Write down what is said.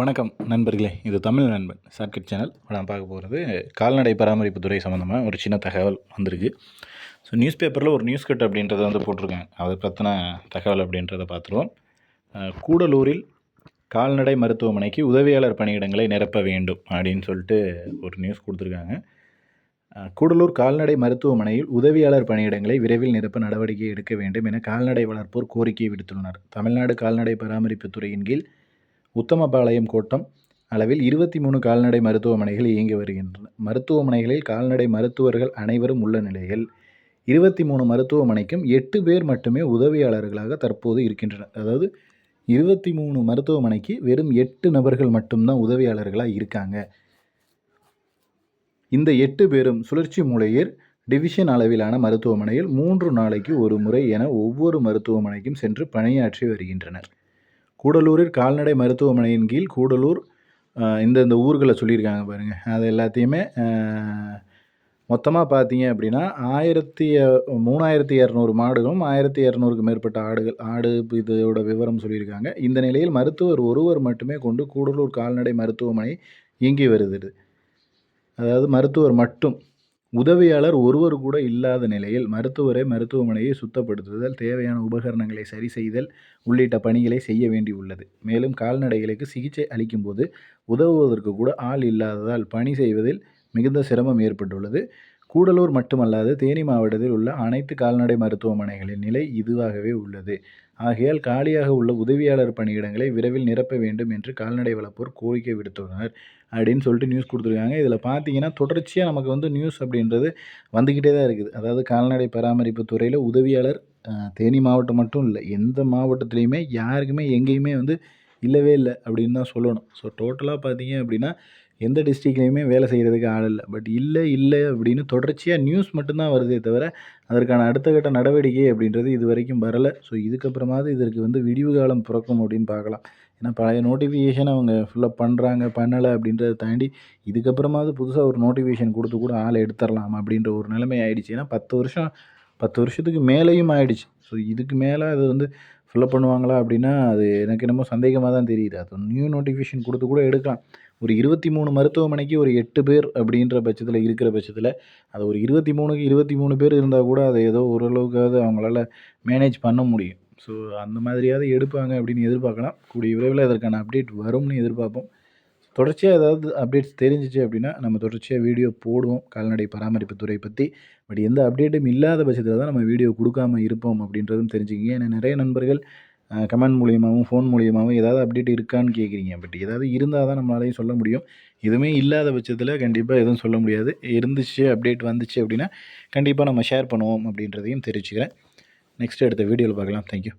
வணக்கம் நண்பர்களே இது தமிழ் நண்பன் ஷார்ட்கட் சேனல் நான் பார்க்க போகிறது கால்நடை பராமரிப்பு துறை சம்மந்தமாக ஒரு சின்ன தகவல் வந்திருக்கு. ஸோ நியூஸ் பேப்பரில் ஒரு நியூஸ் கட் அப்படின்றத வந்து போட்டிருக்காங்க. அதை பற்றின தகவல் அப்படின்றத பார்த்துருவோம். கூடலூரில் கால்நடை மருத்துவமனைக்கு உதவியாளர் பணியிடங்களை நிரப்ப வேண்டும் அப்படின்னு சொல்லிட்டு ஒரு நியூஸ் கொடுத்துருக்காங்க. கூடலூர் கால்நடை மருத்துவமனையில் உதவியாளர் பணியிடங்களை விரைவில் நிரப்ப நடவடிக்கை எடுக்க வேண்டும் என கால்நடை வளர்ப்போர் கோரிக்கை விடுத்துள்ளனர். தமிழ்நாடு கால்நடை பராமரிப்பு துறையின் கீழ் உத்தமபாளையம் கோட்டம் அளவில் இருபத்தி மூணு கால்நடை மருத்துவமனைகள் இயங்கி வருகின்றன. மருத்துவமனைகளில் கால்நடை மருத்துவர்கள் அனைவரும் உள்ள நிலையில் இருபத்தி மூணு மருத்துவமனைக்கும் எட்டு பேர் மட்டுமே உதவியாளர்களாக தற்போது இருக்கின்றனர். அதாவது இருபத்தி மூணு மருத்துவமனைக்கு வெறும் எட்டு நபர்கள் மட்டும்தான் உதவியாளர்களாக இருக்காங்க. இந்த எட்டு பேரும் சுழற்சி மூலையில் டிவிஷன் அளவிலான மருத்துவமனையில் மூன்று நாளைக்கு ஒரு முறை என ஒவ்வொரு மருத்துவமனைக்கும் சென்று பணியாற்றி வருகின்றனர். கூடலூரில் கால்நடை மருத்துவமனையின் கீழ் கூடலூர் இந்தந்த இந்த இந்த ஊர்களை சொல்லியிருக்காங்க பாருங்கள் அது எல்லாத்தையுமே மொத்தமாக பார்த்தீங்க அப்படின்னா ஆயிரத்தி மூணாயிரத்தி இரநூறு மாடுகளும் ஆயிரத்தி இரநூறுக்கு மேற்பட்ட ஆடுகள் ஆடு இதோட விவரம் சொல்லியிருக்காங்க. இந்த நிலையில் மருத்துவர் ஒருவர் மட்டுமே கொண்டு கூடலூர் கால்நடை மருத்துவமனை இயங்கி வருகிறது. அதாவது மருத்துவர் மட்டும். உதவியாளர் ஒருவர் கூட இல்லாத நிலையில் மருத்துவரை மருத்துவமனையை சுத்தப்படுத்துதல் தேவையான உபகரணங்களை சரி செய்தல் உள்ளிட்ட பணிகளை செய்ய வேண்டியுள்ளது மேலும் கால்நடைகளுக்கு சிகிச்சை அளிக்கும்போது உதவுவதற்கு கூட ஆள் இல்லாததால் பணி செய்வதில் மிகுந்த சிரமம் ஏற்பட்டுள்ளது. கூடலூர் மட்டுமல்லாது தேனி மாவட்டத்தில் உள்ள அனைத்து கால்நடை மருத்துவமனைகளின் நிலை இதுவாகவே உள்ளது. ஆகையால் காலியாக உள்ள உதவியாளர் பணியிடங்களை விரைவில் நிரப்ப வேண்டும் என்று கால்நடை வளர்ப்போர் கோரிக்கை விடுத்துள்ளனர். அப்படின்னு சொல்லிட்டு நியூஸ் கொடுத்துருக்காங்க. இதில் பார்த்தீங்கன்னா தொடர்ச்சியாக நமக்கு வந்து நியூஸ் அப்படின்றது வந்துக்கிட்டே தான் இருக்குது. அதாவது கால்நடை பராமரிப்பு துறையில் உதவியாளர் தேனி மாவட்டம் மட்டும் இல்லை எந்த மாவட்டத்துலேயுமே யாருக்குமே எங்கேயுமே வந்து இல்லவே இல்லை அப்படின்னு தான் சொல்லணும். ஸோ டோட்டலாக பார்த்தீங்க அப்படின்னா எந்த டிஸ்ட்ரிக்ட்லேயுமே வேலை செய்கிறதுக்கு ஆள் இல்லை. பட் இல்லை இல்லை அப்படின்னு தொடர்ச்சியாக நியூஸ் மட்டும்தான் வருதே தவிர அதற்கான அடுத்த கட்ட நடவடிக்கை அப்படின்றது இது வரைக்கும் வரலை. ஸோ இதுக்கப்புறமாவது இதற்கு வந்து விடிவு காலம் பிறக்கும் அப்படின்னு பார்க்கலாம். ஏன்னா பழைய நோட்டிஃபிகேஷன் அவங்க ஃபுல்லாக பண்ணுறாங்க பண்ணலை அப்படின்றத தாண்டி இதுக்கப்புறமாவது புதுசாக ஒரு நோட்டிஃபிகேஷன் கொடுத்து கூட ஆளை எடுத்துடலாம் அப்படின்ற ஒரு நிலைமை ஆயிடுச்சு. ஏன்னா பத்து வருஷம் பத்து வருஷத்துக்கு மேலேயும் ஆயிடுச்சு. ஸோ இதுக்கு மேலே அது வந்து ஃபில்லப் பண்ணுவாங்களா அப்படின்னா அது எனக்கு என்னமோ சந்தேகமாக தான் தெரியுது. அது நியூ நோட்டிஃபிகேஷன் கொடுத்து கூட எடுக்கலாம். ஒரு இருபத்தி மூணு மருத்துவமனைக்கு ஒரு எட்டு பேர் அப்படின்ற பட்சத்தில் இருக்கிற பட்சத்தில் அது ஒரு இருபத்தி மூணுக்கு இருபத்தி மூணு பேர் இருந்தால் கூட அதை ஏதோ ஓரளவுக்காவது அவங்களால மேனேஜ் பண்ண முடியும். ஸோ அந்த மாதிரியாவது எடுப்பாங்க அப்படின்னு எதிர்பார்க்கலாம். கூடிய விரைவில் அதற்கான அப்டேட் வரும்னு எதிர்பார்ப்போம். தொடர்ச்சியாக ஏதாவது அப்டேட்ஸ் தெரிஞ்சிச்சு அப்படின்னா நம்ம தொடர்ச்சியாக வீடியோ போடுவோம் கால்நடை பராமரிப்பு துறை பற்றி பட் எந்த அப்டேட்டும் இல்லாத பட்சத்தில் தான் நம்ம வீடியோ கொடுக்காம இருப்போம் அப்படின்றதும் தெரிஞ்சுக்கிங்க. ஏன்னா நிறைய நண்பர்கள் கமெண்ட் மூலியமாகவும் ஃபோன் மூலியமாகவும் ஏதாவது அப்டேட் இருக்கான்னு கேட்குறீங்க பட் ஏதாவது இருந்தால் தான் நம்மளாலையும் சொல்ல முடியும். எதுவுமே இல்லாத பட்சத்தில் கண்டிப்பாக எதுவும் சொல்ல முடியாது. இருந்துச்சு அப்டேட் வந்துச்சு அப்படின்னா கண்டிப்பாக நம்ம ஷேர் பண்ணுவோம் அப்படின்றதையும் தெரிவிச்சுக்கிறேன். நெக்ஸ்ட் அடுத்த வீடியோவில் பார்க்கலாம். தேங்க்யூ